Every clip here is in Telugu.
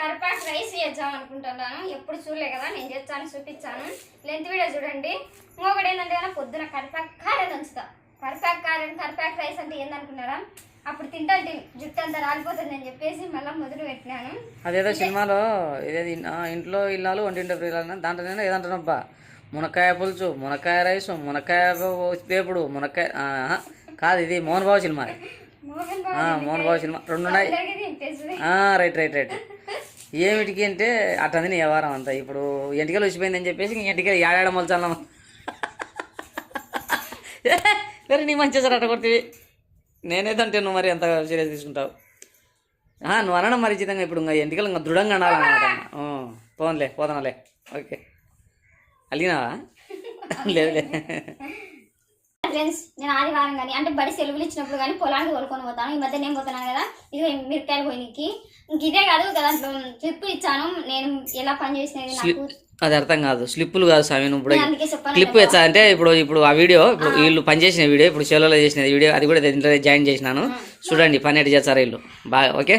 కరిపాకు రైస్ చేద్దాం అనుకుంటున్నాను. ఎప్పుడు చూడలే కదా నేను చేస్తాను చూపించాను. లెంత్ వీడియో చూడండి. ఇంకొకటి ఏంటంటే కదా పొద్దున కరిపాకు కారం దంచుతా. కరిపాకు కారం కరిపాకు రైస్ అంటే ఏందనుకున్నారా? అప్పుడు తింటే జుట్టు అంతా రాలిపోతుంది అని చెప్పేసి మళ్ళీ మొదలు పెట్టినాను. అదేదో సినిమాలో ఇదేది ఇంట్లో ఇల్లాలు వంటింటి పిల్లలు దాంట్లో ఏదంటానబ్బా మునక్కాయ పులుసు మునక్కాయ రైస్ మునక్కాయ వేపుడు మునక్కాయ. కాదు ఇది మోహన్ బాబు సినిమా. మోహన్ బాబు సినిమా. రెండు ఉన్నాయి. Right right right. ఏమిటికి అంటే అట్టంది నీ వ్యవహారం అంతా. ఇప్పుడు ఎంటికలు వచ్చిపోయిందని చెప్పేసి ఇంక ఎంటికలు ఏడాడ మొలచాలమ్మ సరే నీ మంచి సార్ అట్ట కొడుతుంది నేనేదంటే నువ్వు మరి ఎంత సీరియస్ తీసుకుంటావు? నువ్వు అనడం మరి చితంగా ఇప్పుడు ఇంకా ఎంటికలు ఇంకా దృఢంగా అనాలన్నమాట పోన్లే పోదనలే ఓకే. అలిగినావా? లేదు. ఫ్రెండ్స్ నేను ఆదివారం కానీ అంటే బడి సెలవులు ఇచ్చినప్పుడు కానీ పొలానికి తోలుకొని పోతాను. ఈ మధ్య నేను పోతున్నాను కదా ఇది మిరకాయలు పోయినకి. ఇంక ఇదే కాదు కదా ట్రిప్ ఇచ్చాను. నేను ఎలా పని చేసినది నాకు? అది అర్థం కాదు. స్లిప్పులు కాదు స్వామి ఇప్పుడు క్లిప్ అంటే ఇప్పుడు ఇప్పుడు ఆ వీడియో ఇప్పుడు వీళ్ళు పని చేసిన వీడియో ఇప్పుడు సెలవులో చేసిన వీడియో అది కూడా జాయిన్ చేసినాను. చూడండి పని ఎట్లా చేస్తారు వీళ్ళు. బాగా ఓకే?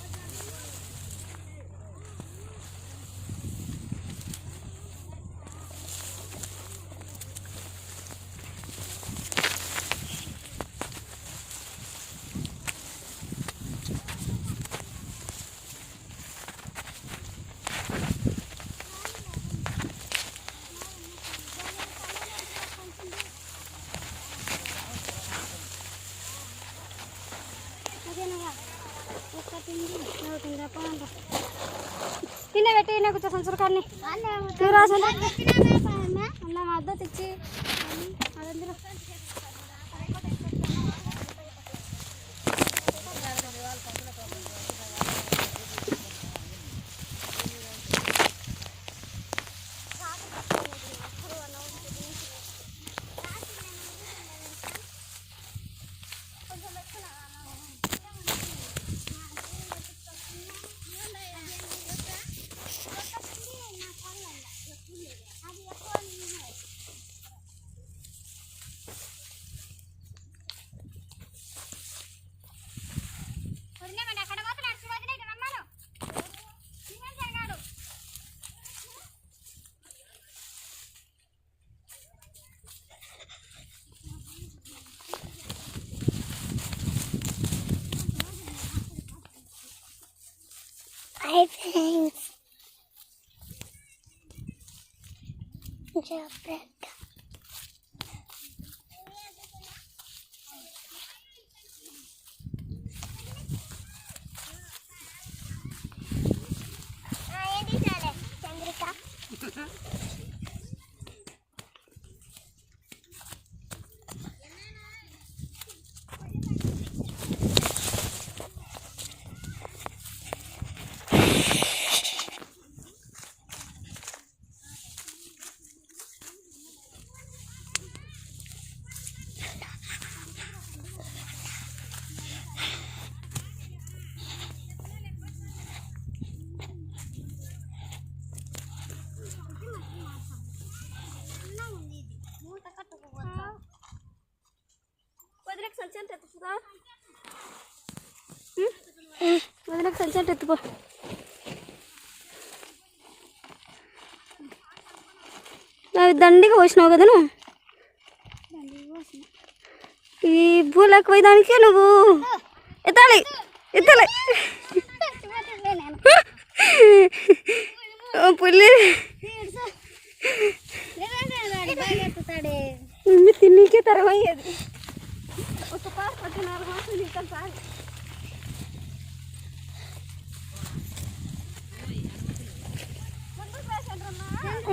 తినే పెట్టి తినే కూర్చో సంచులు కానీ నువ్వు రాసు అన్న మద్దతు తెచ్చి. అదందులో Bye, friends. Jump సంచి వదిలేక సంచి అంటే ఎత్తుకో అవి దండిగా పోసినావు కదా నువ్వు? ఈ పూలకు పోయేదానికే నువ్వు ఎత్తాలి ఎత్తాలి. పుల్లి తిన్నీకే తరమయ్యేది పాస్ పట్టి నాలుగు మాసాలు ఇంకా సార్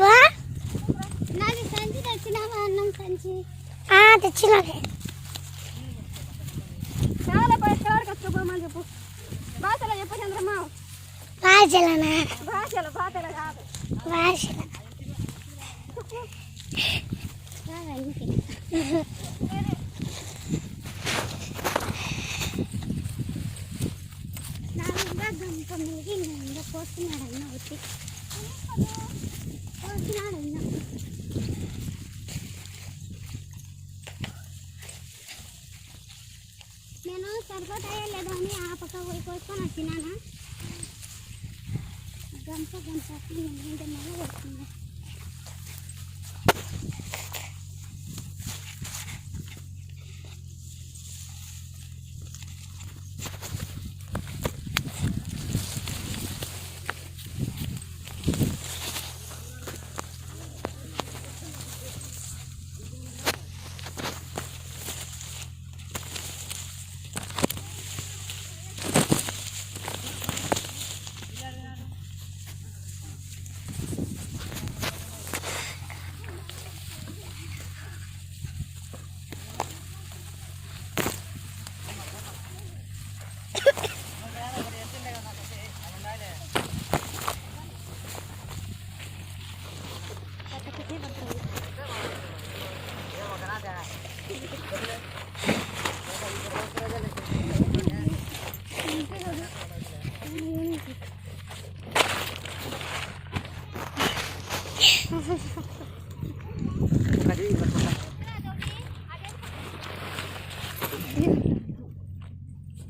వా నాకు సంచి తెచ్చినావా అన్నం సంచి తెచ్చినావే చాలా పై కారు కష్టపోమని చెప్పు భాషలో చెప్పు చంద్రమ్మ వాజలనా భాషలో భాషలో కాదు వాజల నాలుగుగా ఇంకా వచ్చి నేను సరిపోతాయా లేదా అని ఆ పక్క పోయి కోసుకొని వచ్చినానా గంట గంట ఏంటంటే వస్తుంది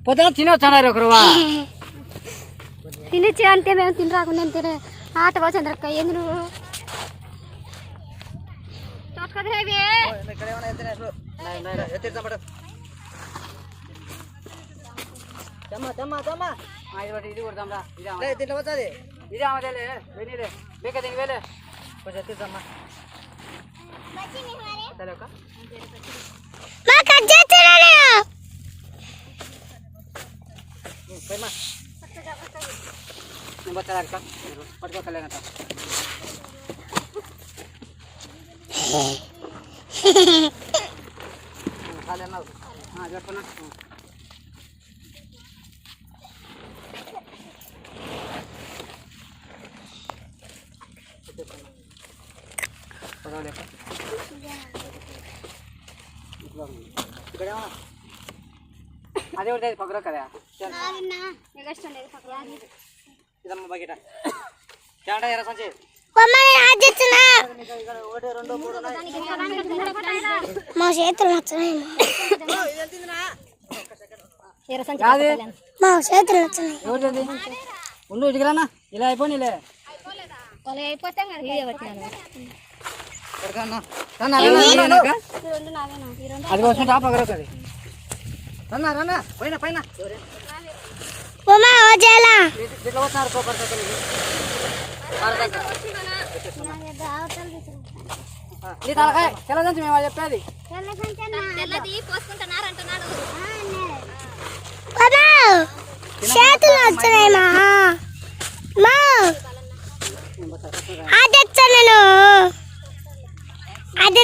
పొద్దున తినొచ్చారు ఒకరు తినిచ్చి అంతే మేము తిని రాకుండా తినే ఆట చంద్రక్క ఏంది నువ్వు? ఇది దీంట్లో పోతుంది. ఇదే అమ్మదేలే వెనీలే బేక దీనికి వేలే हो जाते जमा. चलो का. माँ कज्जा चला ले कोई माँ. मैं बता रहा पट को लेना था. खा लेना. हाँ जटना ఇక్కడేమో అదే ఉంటుంది పక్కన కదా. ఇదమ్మ బకెట. తేడా ఎర్ర సంచి. ఇక్కడ ఒకటి రెండు మూడు మా చేతులు నచ్చినాయి మా చేతులు నచ్చినాయి ఉండు ఇటుకి రానా ఇలా అయిపోయిలే అయిపోతే అది కోసం టాప్ అగరొక అది రన్నా రన్నా పైన పైన. ఉమా ఓజేలా ఇట్లా వస్తున్నారు కోపర్ నీ తలకాయ తెల్లదంచి మేము చెప్పేది. తెల్లది చేతులు నచ్చినాయి మా. మా. అది నేను. అది